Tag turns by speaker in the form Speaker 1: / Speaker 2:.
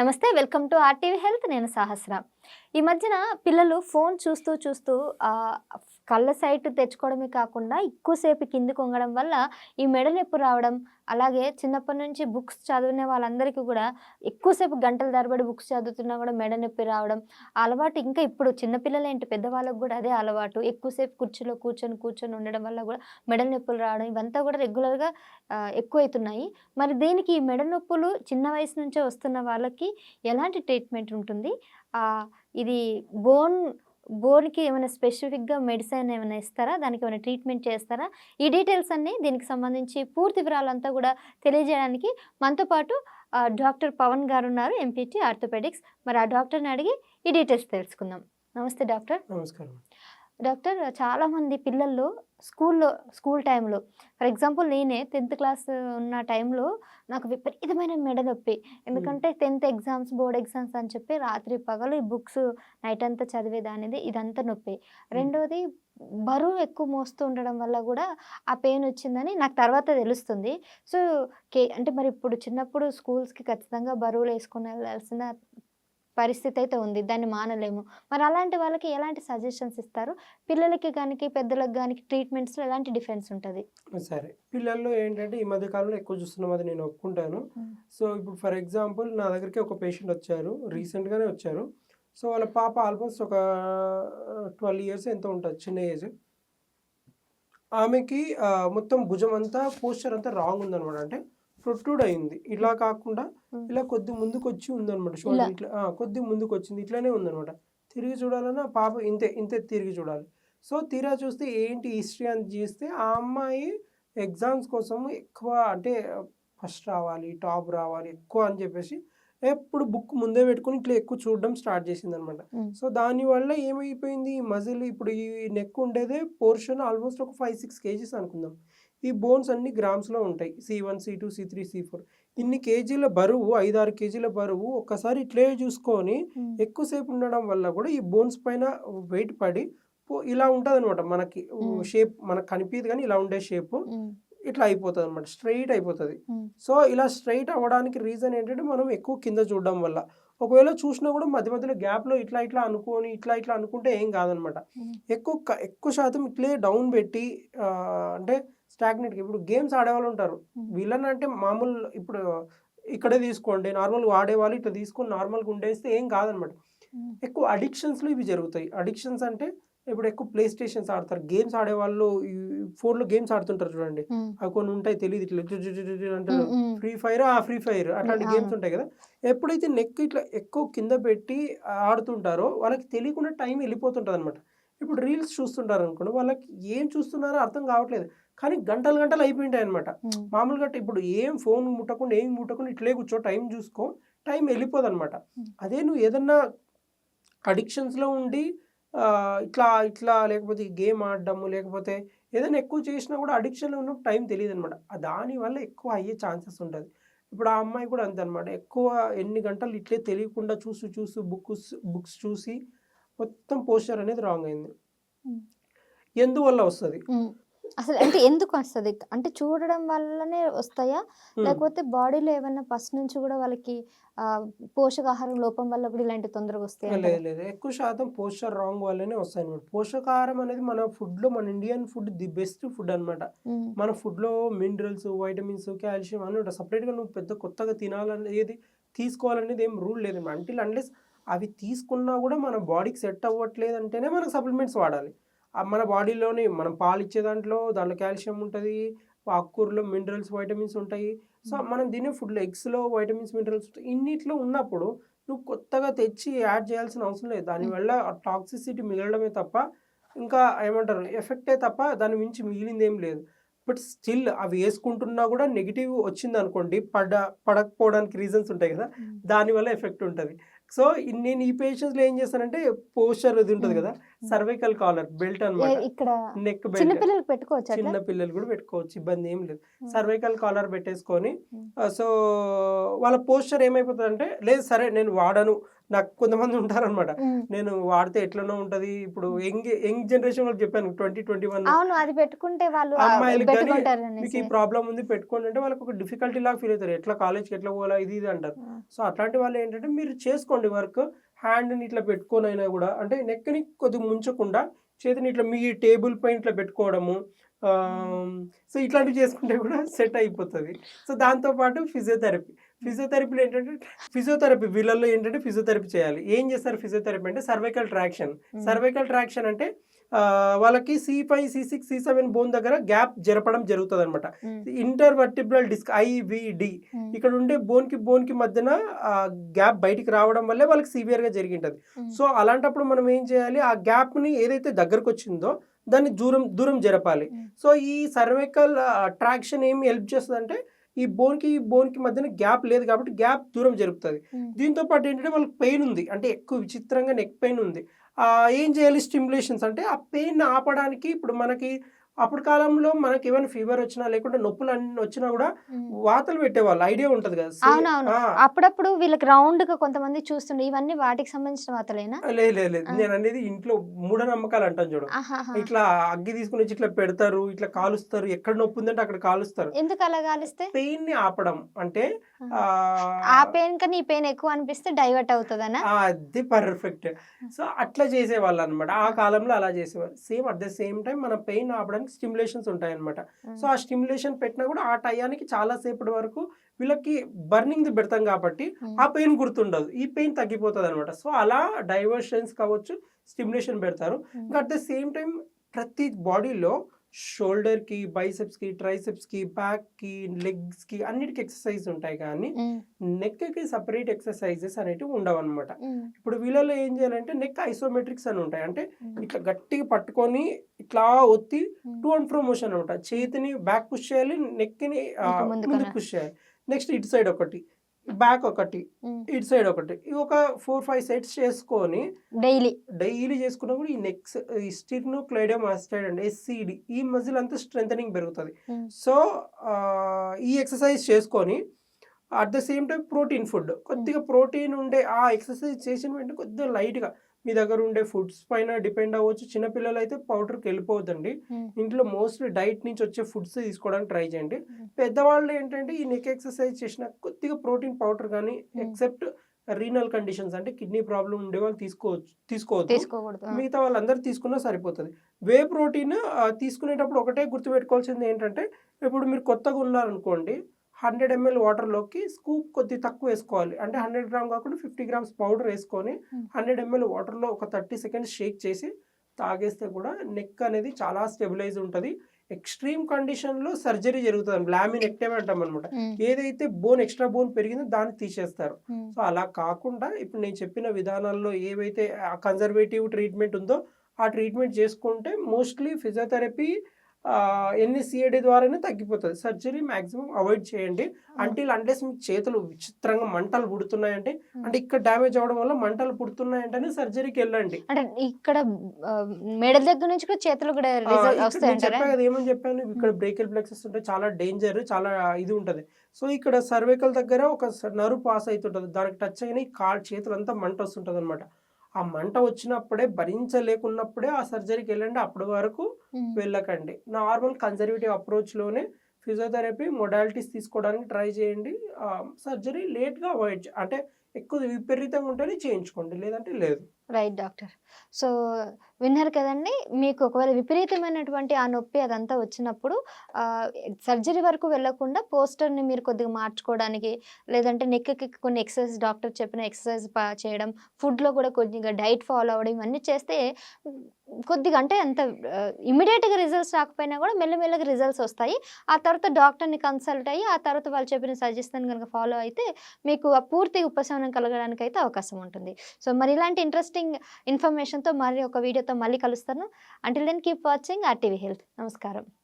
Speaker 1: నమస్తే welcome to RTV health. నేను సహస్ర. ఈ మధ్యన పిల్లలు ఫోన్ చూస్తూ చూస్తూ కళ్ళ సైట్ తెచ్చుకోవడమే కాకుండా ఎక్కువసేపు కిందికి వంగడం వల్ల ఈ మెడ నొప్పి రావడం అలాగే చిన్నప్పటి నుంచి బుక్స్ చదివిన వాళ్ళందరికీ కూడా ఎక్కువసేపు గంటల తరబడి బుక్స్ చదువుతున్నా కూడా మెడ నొప్పి రావడం అలవాటు ఇంకా ఇప్పుడు చిన్నపిల్లలు ఏంటి పెద్దవాళ్ళకు కూడా అదే అలవాటు. ఎక్కువసేపు కుర్చీలో కూర్చొని కూర్చొని ఉండడం వల్ల కూడా మెడ నొప్పులు రావడం ఇవంతా కూడా రెగ్యులర్గా ఎక్కువవుతున్నాయి మరి దీనికి ఈ మెడ నొప్పులు చిన్న వయసు నుంచే వస్తున్న వాళ్ళకి ఎలాంటి ట్రీట్మెంట్ ఉంటుంది? ఇది బోన్ బోన్కి ఏమైనా స్పెసిఫిక్గా మెడిసిన్ ఏమైనా ఇస్తారా? దానికి ఏమైనా ట్రీట్మెంట్ చేస్తారా? ఈ డీటెయిల్స్ అన్నీ దీనికి సంబంధించి పూర్తి వివరాలంతా కూడా తెలియజేయడానికి మనతో పాటు డాక్టర్ పవన్ గారు ఉన్నారు ఎంపీటీ ఆర్థోపెడిక్స్. మరి ఆ డాక్టర్ని అడిగి ఈ డీటెయిల్స్ తెలుసుకుందాం. నమస్తే డాక్టర్.
Speaker 2: నమస్కారం.
Speaker 1: డాక్టర్ చాలామంది పిల్లలు స్కూల్లో స్కూల్ టైంలో ఫర్ ఎగ్జాంపుల్ నేనే టెన్త్ క్లాస్ ఉన్న టైంలో నాకు విపరీతమైన మెడ నొప్పి. ఎందుకంటే టెన్త్ ఎగ్జామ్స్ బోర్డ్ ఎగ్జామ్స్ అని చెప్పి రాత్రి పగలు ఈ బుక్స్ నైట్ అంతా చదివేదానిది ఇదంతా నొప్పి. రెండోది బరువు ఎక్కువ మోస్తూ ఉండడం వల్ల కూడా ఆ పెయిన్ వచ్చిందని నాకు తర్వాత తెలుస్తుంది. సో కే అంటే మరి ఇప్పుడు చిన్నప్పుడు స్కూల్స్కి ఖచ్చితంగా బరువులు వేసుకుని వెళ్ళాల్సిన పరిస్థితి అయితే ఉంది. దాన్ని మానలేము. మరి అలాంటి వాళ్ళకి ఎలాంటి సజెషన్స్ ఇస్తారు? పిల్లలకి కానీ పెద్దలకు కానీ ట్రీట్మెంట్స్లో ఎలాంటి డిఫరెన్స్ ఉంటుంది?
Speaker 2: సరే. పిల్లల్లో ఏంటంటే ఈ మధ్య కాలంలో ఎక్కువ చూస్తున్నాం అది నేను ఒప్పుకుంటాను. సో ఇప్పుడు ఫర్ ఎగ్జాంపుల్ నా దగ్గరికి ఒక పేషెంట్ వచ్చారు. రీసెంట్గానే వచ్చారు. సో వాళ్ళ పాప ఆల్మోస్ట్ ఒక ట్వెల్వ్ ఇయర్స్ ఎంత ఉంటుంది. చిన్న ఏజ్. ఆమెకి మొత్తం భుజం అంతా పోస్చర్ అంతా రాంగ్ ఉందన్నమాట. అంటే ప్రొట్రూడ్ అయింది. ఇలా కాకుండా. ఇలా కొద్ది ముందుకు వచ్చి ఉందన్నమాట. షోల్డర్ ఇట్లా కొద్ది ముందుకు వచ్చింది ఇట్లానే ఉందన్నమాట. తిరిగి చూడాలన్నా పాప ఇంతే ఇంతే తిరిగి చూడాలి. సో తీరా చూస్తే ఏంటి హిస్టరీ అని చూస్తే ఆ అమ్మాయి ఎగ్జామ్స్ కోసం ఎక్కువ అంటే ఫస్ట్ రావాలి టాప్ రావాలి ఎక్కువ అని చెప్పేసి ఎప్పుడు బుక్ ముందే పెట్టుకుని ఇట్లా ఎక్కువ చూడడం స్టార్ట్ చేసింది అనమాట. సో దానివల్ల ఏమైపోయింది? ఈ మజిల్ ఇప్పుడు ఈ నెక్ ఉండేదే పోర్షన్ ఆల్మోస్ట్ ఒక ఫైవ్ సిక్స్ కేజీస్ అనుకుందాం. ఈ బోన్స్ అన్ని గ్రామ్స్లో ఉంటాయి. C one C two C three C four. ఇన్ని కేజీల బరువు ఐదారు కేజీల బరువు ఒక్కసారి ఇట్లే చూసుకొని ఎక్కువసేపు ఉండడం వల్ల కూడా ఈ బోన్స్ పైన వెయిట్ పడి ఇలా ఉంటుంది అనమాట మనకి. షేప్ మనకు కనిపించదు కానీ ఇలా ఉండే షేప్ ఇట్లా అయిపోతుంది అనమాట స్ట్రైట్ అయిపోతుంది. సో ఇలా స్ట్రైట్ అవ్వడానికి రీజన్ ఏంటంటే మనం ఎక్కువ కింద చూడడం వల్ల. ఒకవేళ చూసినా కూడా మధ్య మధ్యలో గ్యాప్లో ఇట్లా ఇట్లా అనుకొని ఇట్లా ఇట్లా అనుకుంటే ఏం కాదనమాట. ఎక్కువ ఎక్కువ శాతం ఇట్లే డౌన్ పెట్టి అంటే స్టాగ్నెట్కి ఇప్పుడు గేమ్స్ ఆడేవాళ్ళు ఉంటారు. వీళ్ళని అంటే మామూలు ఇప్పుడు ఇక్కడే తీసుకోండి నార్మల్గా ఆడేవాళ్ళు ఇట్లా తీసుకొని నార్మల్గా ఉండేస్తే ఏం కాదనమాట. ఎక్కువ అడిక్షన్స్లో ఇవి జరుగుతాయి. అడిక్షన్స్ అంటే ఇప్పుడు ఎక్కువ ప్లే స్టేషన్స్ ఆడతారు. గేమ్స్ ఆడేవాళ్ళు ఫోన్లో గేమ్స్ ఆడుతుంటారు చూడండి. అవి కొన్ని ఉంటాయి తెలియదు ఇట్లా అంటారు. ఫ్రీ ఫైర్ ఆ ఫ్రీ ఫైర్ అట్లాంటి. గేమ్స్ ఉంటాయి కదా. ఎప్పుడైతే నెక్ ఇట్లా ఎక్కువ కింద పెట్టి ఆడుతుంటారో వాళ్ళకి తెలియకుండా టైం వెళ్ళిపోతుంటుంది అనమాట ఇప్పుడు రీల్స్ చూస్తుంటారు అనుకోండి వాళ్ళకి ఏం చూస్తున్నారో అర్థం కావట్లేదు. కానీ గంటలు గంటలు అయిపోయింటాయి అనమాట మామూలుగా ఇప్పుడు ఏం ఫోన్ ముట్టకుండా ఏం ముట్టకుండా ఇట్లే కూర్చో టైం చూసుకో టైం వెళ్ళిపోదు అనమాట. అదే నువ్వు ఏదన్నా అడిక్షన్స్లో ఉండి ఇట్లా ఇట్లా లేకపోతే గేమ్ ఆడడము లేకపోతే ఏదైనా ఎక్కువ చేసినా కూడా అడిక్షన్లో ఉన్నప్పుడు టైం తెలియదు అనమాట దానివల్ల ఎక్కువ అయ్యే ఛాన్సెస్ ఉంటుంది. ఇప్పుడు ఆ అమ్మాయి కూడా అంతే అనమాట ఎక్కువ ఎన్ని గంటలు ఇట్లే తెలియకుండా చూస్తూ చూస్తూ బుక్స్ బుక్స్ చూసి మొత్తం పోస్టర్ అనేది రాంగ్ అయింది. ఎందువల్ల వస్తుంది?
Speaker 1: అసలు అంటే ఎందుకు వస్తుంది? అంటే చూడడం వల్లనే వస్తాయా? లేకపోతే బాడీలో ఏమైనా ఫస్ట్ నుంచి కూడా వాళ్ళకి పోషకాహారం లోపం వల్ల కూడా ఇలాంటి తొందరగా వస్తాయి
Speaker 2: లేదు లేదు. ఎక్కువ శాతం పోస్టర్ రాంగ్ వల్లనే వస్తాయి అనమాట పోషకాహారం అనేది మన ఫుడ్లో మన Indian food the best food అన్నమాట. మన ఫుడ్లో మినరల్స్ వైటమిన్స్ కాల్షియం అని ఉంటాయి. సపరేట్గా నువ్వు పెద్ద కొత్తగా తినాలనేది తీసుకోవాలనేది ఏం రూల్ లేదు అంటిల్ అన్లెస్ అవి తీసుకున్నా కూడా మన బాడీకి సెట్ అవ్వట్లేదు అంటేనే మనకు సప్లిమెంట్స్ వాడాలి. మన బాడీలోని మనం పాలు ఇచ్చే దాంట్లో దాంట్లో కాల్షియం ఉంటుంది ఆకుకూరలో మినరల్స్ వైటమిన్స్ ఉంటాయి. సో మనం తినే ఫుడ్లో ఎగ్స్లో వైటమిన్స్ మినరల్స్ ఉంటాయి. ఇన్నిట్లో ఉన్నప్పుడు నువ్వు కొత్తగా తెచ్చి యాడ్ చేయాల్సిన అవసరం లేదు. దానివల్ల టాక్సిసిటీ మిగలడమే తప్ప ఇంకా ఏమంటారు ఎఫెక్టే తప్ప దాని మించి మిగిలింది ఏం లేదు. బట్ స్టిల్ అవి వేసుకుంటున్నా కూడా నెగిటివ్ వచ్చింది అనుకోండి పడ పడకపోవడానికి రీజన్స్ ఉంటాయి కదా దానివల్ల ఎఫెక్ట్ ఉంటుంది. సో నేను ఈ పేషెంట్స్లో ఏం చేస్తానంటే పోస్చర్ అది ఉంటుంది కదా సర్వైకల్ కాలర్ బెల్ట్ అన్నమాట.
Speaker 1: ఇక్కడ
Speaker 2: నెక్ బెల్ట్
Speaker 1: పెట్టుకోవచ్చు
Speaker 2: చిన్న పిల్లలు కూడా పెట్టుకోవచ్చు ఇబ్బంది ఏం లేదు. సర్వైకల్ కాలర్ పెట్టేసుకొని. సో వాళ్ళ పోస్చర్ ఏమైపోతుంది అంటే లేదు సరే నేను వాడను నాకు కొంతమంది ఉంటారనమాట. నేను వాడితే ఎట్లనో ఉంటది. ఇప్పుడు యంగ్ యంగ్ జనరేషన్ వాళ్ళకి చెప్పాను ట్వంటీ ట్వంటీ వన్
Speaker 1: అవును అది పెట్టుకుంటే వాళ్ళు
Speaker 2: అమ్మాయిలకు కానీ మీకు ఈ ప్రాబ్లం ఉంది పెట్టుకోండి అంటే వాళ్ళకి ఒక డిఫికల్టీ లాగా ఫీల్ అవుతారు. ఎట్లా కాలేజ్కి ఎట్లా పోవాలా ఇది ఇది అంటారు. సో అట్లాంటి వాళ్ళు ఏంటంటే మీరు చేసుకోండి వర్క్ హ్యాండ్ని ఇట్లా పెట్టుకొని అయినా కూడా అంటే నెక్ని కొద్దిగా ముంచకుండా చేతిని ఇట్లా మీ టేబుల్ పైన ఇట్లా పెట్టుకోవడము సో ఇట్లాంటివి చేసుకుంటే కూడా సెట్ అయిపోతుంది. సో దాంతోపాటు ఫిజియోథెరపీ ఫిజియోథెరపీలో ఏంటంటే ఫిజియోథెరపీ వీళ్ళల్లో ఏంటంటే ఫిజియోథెరపీ చేయాలి. ఏం చేస్తారు ఫిజియోథెరపీ అంటే సర్వైకల్ ట్రాక్షన్. సర్వైకల్ ట్రాక్షన్ అంటే వాళ్ళకి C five C six C seven bone దగ్గర గ్యాప్ జరపడం జరుగుతుంది అనమాట ఇంటర్ వర్టిబ్రల్ డిస్క్ ఐవిడి ఇక్కడ ఉండే బోన్కి బోన్కి మధ్యన గ్యాప్ బయటికి రావడం వల్లే వాళ్ళకి సివియర్గా జరిగింటది సో అలాంటప్పుడు మనం ఏం చేయాలి? ఆ గ్యాప్ని ఏదైతే దగ్గరకు వచ్చిందో దాన్ని దూరం దూరం జరపాలి. సో ఈ సర్వైకల్ ట్రాక్షన్ ఏమి హెల్ప్ చేస్తుంది అంటే ఈ బోన్కి ఈ బోన్కి మధ్యన గ్యాప్ లేదు కాబట్టి గ్యాప్ దూరం జరుపుతుంది.
Speaker 1: ఉమ్,
Speaker 2: దీంతో పాటు ఏంటంటే వాళ్ళకి పెయిన్ ఉంది. అంటే ఎక్కువ విచిత్రంగా నెక్ పెయిన్ ఉంది. ఆ, ఏం చేయాలి? స్టిమ్యులేషన్స్ అంటే ఆ పెయిన్ ఆపడానికి ఇప్పుడు మనకి అప్పుడు కాలంలో మనకి ఏమైనా ఫీవర్ వచ్చినా లేకుంటే నొప్పులు అన్ని వచ్చినా కూడా. వాతలు పెట్టేవాళ్ళు. ఐడియా ఉంటది కదా.
Speaker 1: అవునవును. అప్పుడప్పుడు వీళ్ళకి రౌండ్గా కొంతమంది చూస్తుండే ఇవన్నీ వాటికి సంబంధించిన వాతలేనా?
Speaker 2: లేదు. నేను అనేది ఇంట్లో మూఢనమ్మకాలు అంటాను చూడు. ఇట్లా అగ్గి తీసుకుని వచ్చి ఇట్లా పెడతారు ఇట్లా కాలుస్తారు. ఎక్కడ నొప్పి ఉందంటే అక్కడ కాలుస్తారు.
Speaker 1: ఎందుకు అలా కాలిస్తే?
Speaker 2: పెయిన్ని ఆపడం అంటే ఆ,
Speaker 1: పెయిన్ కన్నా ఈ పెయిన్ ఎక్కువ అనిపిస్తే డైవర్ట్ అవుతుందనా?
Speaker 2: అది పర్ఫెక్ట్ సో అట్లా చేసేవాళ్ళు అనమాట ఆ. కాలంలో అలా చేసేవాళ్ళు. Same at the same time మన పెయిన్ ఆపడానికి స్టిమ్యులేషన్స్ ఉంటాయి అనమాట సో ఆ స్టిమ్యులేషన్ పెట్టినా కూడా ఆ టయానికి చాలా సేపటి వరకు వీళ్ళకి బర్నింగ్ ది పెడతాం కాబట్టి ఆ పెయిన్ గుర్తుండదు. ఈ పెయిన్ తగ్గిపోతుంది అనమాట సో అలా డైవర్షన్స్ కావచ్చు స్టిమ్యులేషన్ పెడతారు. ఇంకా అట్ ద సేమ్ టైం ప్రతి బాడీలో షోల్డర్కి బైసెప్స్కి ట్రైసెప్స్కి బ్యాక్కి లెగ్స్కి అన్నిటికీ ఎక్సర్సైజ్ ఉంటాయి కానీ నెక్కి సపరేట్ ఎక్సర్సైజెస్ అనేటివి ఉండవు అనమాట ఇప్పుడు వీళ్ళలో ఏం చేయాలంటే నెక్ ఐసోమెట్రిక్స్ అని ఉంటాయి. అంటే ఇట్లా గట్టిగా పట్టుకొని ఇట్లా ఒత్తి టు అండ్ ఫ్రో మోషన్ అనమాట. చేతిని బ్యాక్ పుష్ చేయాలి నెక్ని
Speaker 1: అనా?
Speaker 2: పుష్ చేయాలి. నెక్స్ట్ ఇటు సైడ్ ఒకటి. బ్యాక్ ఒకటి ఇటు సైడ్ ఒకటి. ఇవి ఒక ఫోర్ ఫైవ్ సెట్స్ చేసుకొని
Speaker 1: డైలీ.
Speaker 2: డైలీ చేసుకున్నా కూడా ఈ నెక్స్ ఈ స్టిర్ను క్లైడియం ఆస్టైడ్ అండ్ ఎస్సిడి ఈ మజిల్ అంతా స్ట్రెంథనింగ్ పెరుగుతుంది. సో ఈ ఎక్సర్సైజ్ చేసుకొని at the same time protein food. కొద్దిగా ప్రోటీన్ ఉండే ఆ ఎక్సర్సైజ్ చేసిన వెంటనే కొద్దిగా లైట్గా మీ దగ్గర ఉండే ఫుడ్స్ పైన డిపెండ్ అవ్వచ్చు. చిన్నపిల్లలు అయితే పౌడర్కి వెళ్ళిపోవద్దండి. ఇంట్లో మోస్ట్లీ డైట్ నుంచి వచ్చే ఫుడ్స్ తీసుకోవడానికి ట్రై చేయండి. పెద్దవాళ్ళు ఏంటంటే ఈ నెక్ ఎక్సర్సైజ్ చేసిన కొద్దిగా ప్రోటీన్ పౌడర్ కానీ. ఎక్సెప్ట్ రీనల్ కండిషన్స్ అంటే కిడ్నీ ప్రాబ్లం ఉండే వాళ్ళు తీసుకోవచ్చు తీసుకోవద్దు. మిగతా వాళ్ళందరూ తీసుకున్నా సరిపోతుంది. వే ప్రోటీన్ తీసుకునేటప్పుడు ఒకటే గుర్తుపెట్టుకోవాల్సింది ఏంటంటే ఇప్పుడు మీరు కొత్తగా ఉన్నారనుకోండి హండ్రెడ్ ఎంఎల్ వాటర్లోకి స్కూప్ కొద్ది తక్కువ వేసుకోవాలి. అంటే హండ్రెడ్ గ్రామ్ కాకుండా ఫిఫ్టీ గ్రామ్స్ పౌడర్ వేసుకొని. హండ్రెడ్ ఎంఎల్ వాటర్లో ఒక థర్టీ సెకండ్స్ షేక్ చేసి తాగేస్తే కూడా నెక్ అనేది చాలా స్టెబిలైజ్ ఉంటుంది. ఎక్స్ట్రీమ్ కండిషన్లో సర్జరీ జరుగుతుంది లామిన్ ఎక్టేమ్ అంటాం అనమాట ఏదైతే బోన్ ఎక్స్ట్రా బోన్ పెరిగిందో దాన్ని తీసేస్తారు. సో అలా కాకుండా ఇప్పుడు నేను చెప్పిన విధానాల్లో ఏవైతే కన్జర్వేటివ్ ట్రీట్మెంట్ ఉందో ఆ ట్రీట్మెంట్ చేసుకుంటే మోస్ట్లీ ఫిజియోథెరపీ ఎన్ఎస్సిఏడి ద్వారానే తగ్గిపోతుంది. సర్జరీ మాక్సిమం అవాయిడ్ చేయండి. అంటిల్ అంటేస్ మీకు చేతులు విచిత్రంగా మంటలు పుడుతున్నాయంటే అంటే ఇక్కడ డ్యామేజ్ అవ్వడం వల్ల మంటలు పుడుతున్నాయంటేనే సర్జరీకి వెళ్ళండి
Speaker 1: అంటే ఇక్కడ ఆ, మెడ దగ్గర నుంచి కూడా చేతులు కూడా
Speaker 2: ఆ,
Speaker 1: result
Speaker 2: ఇక్కడ
Speaker 1: వస్తాయి
Speaker 2: నేను
Speaker 1: అంటారా
Speaker 2: చెప్పా కదా ఏమని చెప్పాను? ఇక్కడ బ్రేకల్ ప్లెక్సెస్ ఉంటే చాలా డేంజర్ చాలా ఇది ఉంటది. సో ఇక్కడ సర్వైకల్ దగ్గర ఒక నర్వ్ పాస్ అవుతుంటది దానికి టచ్ అయిన కాల్ చేతులంతా మంట వస్తుంటది అనమాట ఆ మంట వచ్చినప్పుడే భరించలేకున్నప్పుడే ఆ సర్జరీకి వెళ్ళండి. అప్పటి వరకు వెళ్ళకండి. నార్మల్ కన్జర్వేటివ్ అప్రోచ్లోనే ఫిజియోథెరపీ మొడాలిటీస్ తీసుకోవడానికి ట్రై చేయండి. సర్జరీ లేట్గా అవాయిడ్ అంటే ఎక్కువ విపరీతంగా ఉంటేనే చేయించుకోండి లేదంటే లేదు.
Speaker 1: Right doctor. సో విన్నారు కదండి మీకు ఒకవేళ విపరీతమైనటువంటి ఆ నొప్పి అదంతా వచ్చినప్పుడు సర్జరీ వరకు వెళ్ళకుండా పోస్టర్ని మీరు కొద్దిగా మార్చుకోవడానికి లేదంటే నెక్కి కొన్ని ఎక్సర్సైజ్ డాక్టర్ చెప్పిన ఎక్సర్సైజ్ చేయడం ఫుడ్లో కూడా కొద్దిగా డైట్ ఫాలో అవ్వడం ఇవన్నీ చేస్తే కొద్దిగా అంటే అంత ఇమీడియట్గా రిజల్ట్స్ రాకపోయినా కూడా మెల్లమెల్లగా రిజల్ట్స్ వస్తాయి. ఆ తర్వాత డాక్టర్ని కన్సల్ట్ అయ్యి ఆ తర్వాత వాళ్ళు చెప్పిన సజెషన్ కనుక ఫాలో అయితే మీకు ఆ పూర్తి ఉపశమనం కలగడానికి అయితే అవకాశం ఉంటుంది. సో మరి ఇలాంటి ఇంట్రెస్టింగ్ ఇన్ఫర్మేషన్తో మరి ఒక వీడియోతో మళ్ళీ కలుస్తాను. Until then keep watching RTV health నమస్కారం.